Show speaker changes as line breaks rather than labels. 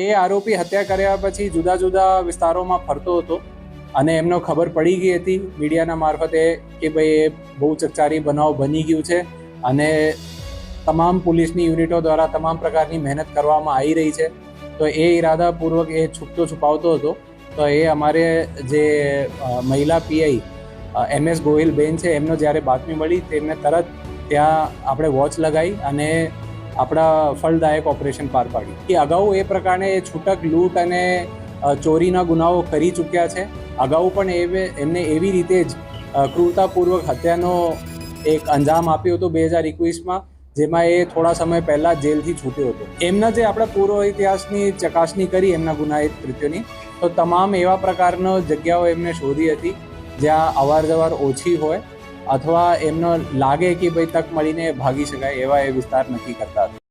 એ આરોપી હત્યા કર્યા પછી જુદા જુદા વિસ્તારોમાં ફરતો હતો અને એમનો ખબર પડી ગઈ હતી મીડિયાના મારફતે કે ભાઈ એ બહુ ચકચારી બનાવ બની ગયું છે અને તમામ પોલીસની યુનિટો દ્વારા તમામ પ્રકારની મહેનત કરવામાં આવી રહી છે. તો એ ઈરાદાપૂર્વક એ છૂપતો છુપાવતો હતો. તો એ અમારે જે મહિલા પીઆઈ એમ એસ ગોહિલ બેન છે એમનો જ્યારે બાતમી મળી તેમને તરત ત્યાં આપણે વોચ લગાવી અને આપણા ફળદાયક ઓપરેશન પાર પાડ્યું. કે અગાઉ એ પ્રકારે છૂટક, લૂંટ અને ચોરીના ગુનાઓ કરી ચૂક્યા છે. અગાઉ પણ એવે, એમને એવી રીતે જ ક્રૂરતાપૂર્વક હત્યાનો એક અંજામ આપ્યો હતો બે હજાર એકવીસમાં, જેમાં એ થોડા સમય પહેલા જેલથી છૂટ્યો હતો. એમના જે આપણે પૂર્વ ઇતિહાસની ચકાસણી કરી એમના ગુનાહિત કૃત્યોની, તો તમામ એવા પ્રકારનો જગ્યાઓ એમને શોધી હતી, જ્યાં અવાર જવાર ઓછી હોય અથવા એમનો લાગે કે ભાઈ તક મળીને ભાગી શકાય એવા એ વિસ્તાર નક્કી કરતા હતા.